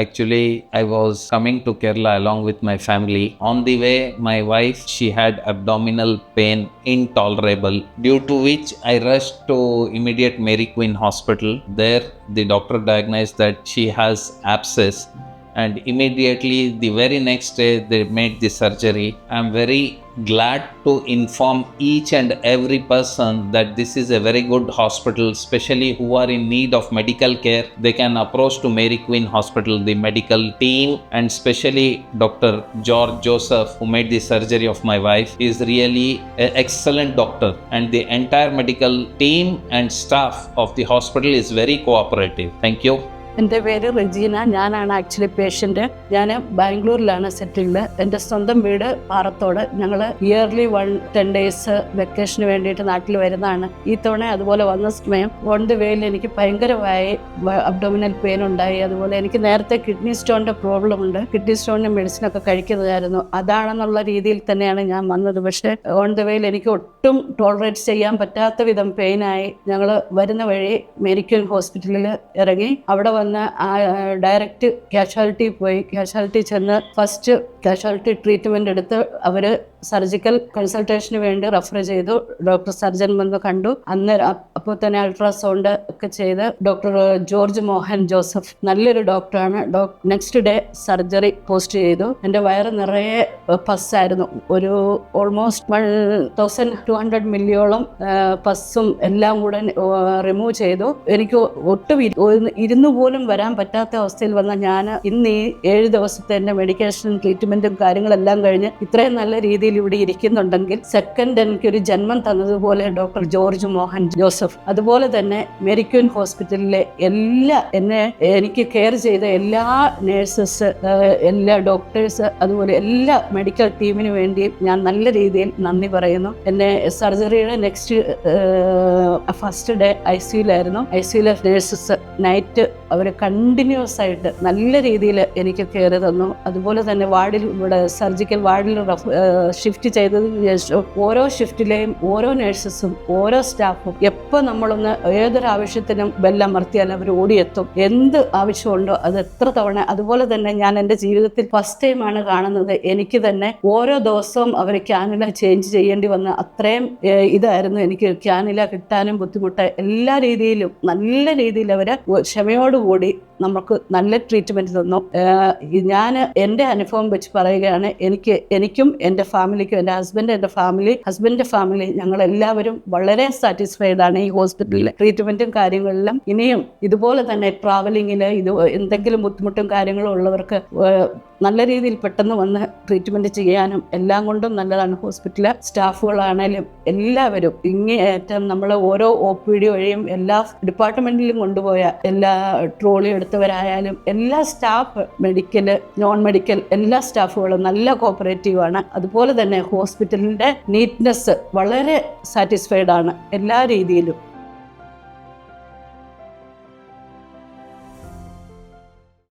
Actually, I was coming to Kerala along with my family. On the way, my wife she had abdominal pain intolerable, due to which I rushed to immediate Mary Queen Hospital. There, the doctor diagnosed that she has abscess and immediately the very next day they made the surgery. I'm very glad to inform each and every person that this is a very good hospital especially who are in need of medical care. They can approach to mary queen hospital the medical team. And especially dr george joseph who made the surgery of my wife is really an excellent doctor. And the entire medical team and staff of the hospital is very cooperative. Thank you എന്റെ പേര് റെജീന. ഞാനാണ് actually patient. ഞാൻ ബാംഗ്ലൂരിലാണ് settled. എന്റെ സ്വന്തം വീട് പാറത്തോട്. ഞങ്ങൾ yearly one ten days വെക്കേഷന് വേണ്ടിയിട്ട് നാട്ടിൽ വരുന്നതാണ്. ഈ തവണ അതുപോലെ വന്ന സമയം ഓൺ ദി വേയിൽ എനിക്ക് ഭയങ്കരമായി അബ്ഡോമിനൽ പെയിൻ ഉണ്ടായി. അതുപോലെ എനിക്ക് നേരത്തെ കിഡ്നി സ്റ്റോണിന്റെ പ്രോബ്ലം ഉണ്ട്. കിഡ്നി സ്റ്റോണിന്റെ മെഡിസിനൊക്കെ കഴിക്കുന്നതായിരുന്നു. അതാണെന്നുള്ള രീതിയിൽ തന്നെയാണ് ഞാൻ വന്നത്. പക്ഷേ ഓൺ ദി വേയിൽ എനിക്ക് ഒട്ടും ടോളറേറ്റ് ചെയ്യാൻ പറ്റാത്ത വിധം പെയിനായി ഞങ്ങൾ വരുന്ന വഴി മെഡിക്കൽ ഹോസ്പിറ്റലിൽ ഇറങ്ങി. അവിടെ വന്ന് ഡയറക്റ്റ് കാഷ്വാലിറ്റി പോയി. കാഷ്വാലിറ്റി ചെന്ന് ഫസ്റ്റ് കാഷ്വാലിറ്റി ട്രീറ്റ്മെന്റ് എടുത്ത് അവർ സർജിക്കൽ കൺസൾട്ടേഷന് വേണ്ടി റെഫർ ചെയ്തു. ഡോക്ടർ സർജൻ വന്ന് കണ്ടു. അന്നേരം അപ്പോൾ തന്നെ അൾട്രാസൗണ്ട് ഒക്കെ ചെയ്ത് ഡോക്ടർ ജോർജ് മോഹൻ ജോസഫ് നല്ലൊരു ഡോക്ടറാണ് doc next day surgery post ചെയ്തു. എന്റെ വയറ് നിറയെ പസ്സായിരുന്നു ഒരു almost one thousand two hundred മില്ലിയോളം പസ്സും എല്ലാം കൂടെ റിമൂവ് ചെയ്തു. എനിക്ക് ഒട്ടും ഇരി- ഇരുന്നു പോലും വരാൻ പറ്റാത്ത അവസ്ഥയിൽ വന്ന ഞാൻ ഇന്ന് ഈ ഏഴ് ദിവസത്തെ എന്റെ മെഡിക്കേഷൻ ട്രീറ്റ്മെന്റും കാര്യങ്ങളെല്ലാം കഴിഞ്ഞ് ഇത്രയും നല്ല രീതിയിൽ ഇവിടെ ഇരിക്കുന്നുണ്ടെങ്കിൽ സെക്കൻഡ് എനിക്കൊരു ജന്മം തന്നതുപോലെ ഡോക്ടർ ജോർജ് മോഹൻ ജോസഫ് അതുപോലെ തന്നെ മെരിക്യൂൻ ഹോസ്പിറ്റലിലെ എല്ലാ എന്നെ എനിക്ക് കെയർ ചെയ്ത എല്ലാ നേഴ്സസ് എല്ലാ ഡോക്ടേഴ്സ് അതുപോലെ എല്ലാ മെഡിക്കൽ ടീമിന് വേണ്ടിയും ഞാൻ നല്ല രീതിയിൽ നന്ദി പറയുന്നു. എന്നെ സർജറിയുടെ നെക്സ്റ്റ് ഫസ്റ്റ് ഡേ ഐ സിയിലായിരുന്നു ഐ സിയിലെ നേഴ്സസ് നൈറ്റ് അവർ കണ്ടിന്യൂസ് ആയിട്ട് നല്ല രീതിയിൽ എനിക്ക് കെയർ തന്നു. അതുപോലെ തന്നെ വാർഡിൽ ഇവിടെ സർജിക്കൽ വാർഡിൽ ഷിഫ്റ്റ് ചെയ്തതിന് ശേഷം ഓരോ ഷിഫ്റ്റിലെയും ഓരോ നേഴ്സസും ഓരോ സ്റ്റാഫും എപ്പോൾ നമ്മളൊന്ന് ഏതൊരു ആവശ്യത്തിനും ബെല്ലമർത്തിയാൽ അവർ ഓടിയെത്തും. എന്ത് ആവശ്യമുണ്ടോ അത് എത്ര തവണ. അതുപോലെ തന്നെ ഞാൻ എന്റെ ജീവിതത്തിൽ ഫസ്റ്റ് ടൈമാണ് കാണുന്നത്. എനിക്ക് തന്നെ ഓരോ ദിവസവും അവർ ക്യാനില ചേഞ്ച് ചെയ്യേണ്ടി വന്ന അത്രയും ഇതായിരുന്നു. എനിക്ക് ക്യാനില കിട്ടാനും ബുദ്ധിമുട്ട്. എല്ലാ രീതിയിലും നല്ല രീതിയിൽ അവർ ക്ഷമയോടുകൂടി നമുക്ക് നല്ല ട്രീറ്റ്മെന്റ് തന്നു. ഞാൻ എന്റെ അനുഭവം വെച്ച് പറയുകയാണ്. എനിക്ക് എനിക്കും എന്റെ ഫാമിലിക്കും എന്റെ ഹസ്ബൻഡ് എന്റെ ഫാമിലി ഹസ്ബൻഡിന്റെ ഫാമിലി ഞങ്ങളെല്ലാവരും വളരെ സാറ്റിസ്ഫൈഡ് ആണ് ഈ ഹോസ്പിറ്റലിലെ ട്രീറ്റ്മെന്റും കാര്യങ്ങളിലും ഇനിയും ഇതുപോലെ തന്നെ ട്രാവലിങ്ങിൽ ഇത് എന്തെങ്കിലും ബുദ്ധിമുട്ടും കാര്യങ്ങളും ഉള്ളവർക്ക് നല്ല രീതിയിൽ പെട്ടെന്ന് വന്ന് ട്രീറ്റ്മെന്റ് ചെയ്യാനും എല്ലാം കൊണ്ടും നല്ലതാണ്. ഹോസ്പിറ്റലിലെ സ്റ്റാഫുകളാണേലും എല്ലാവരും ഇങ്ങേറ്റം നമ്മൾ ഓരോ ഒ പി ഡി വഴിയും എല്ലാ ഡിപ്പാർട്ട്മെന്റിലും കൊണ്ടുപോയ എല്ലാ ട്രോളി എടുത്തവരായാലും എല്ലാ സ്റ്റാഫ് മെഡിക്കൽ നോൺ മെഡിക്കൽ എല്ലാ സ്റ്റാഫുകളും നല്ല കോപ്പറേറ്റീവ് ആണ് അതുപോലെ തന്നെ ഹോസ്പിറ്റലിന്റെ നീറ്റ്നെസ് വളരെ സാറ്റിസ്ഫൈഡ് ആണ് എല്ലാ രീതിയിലും.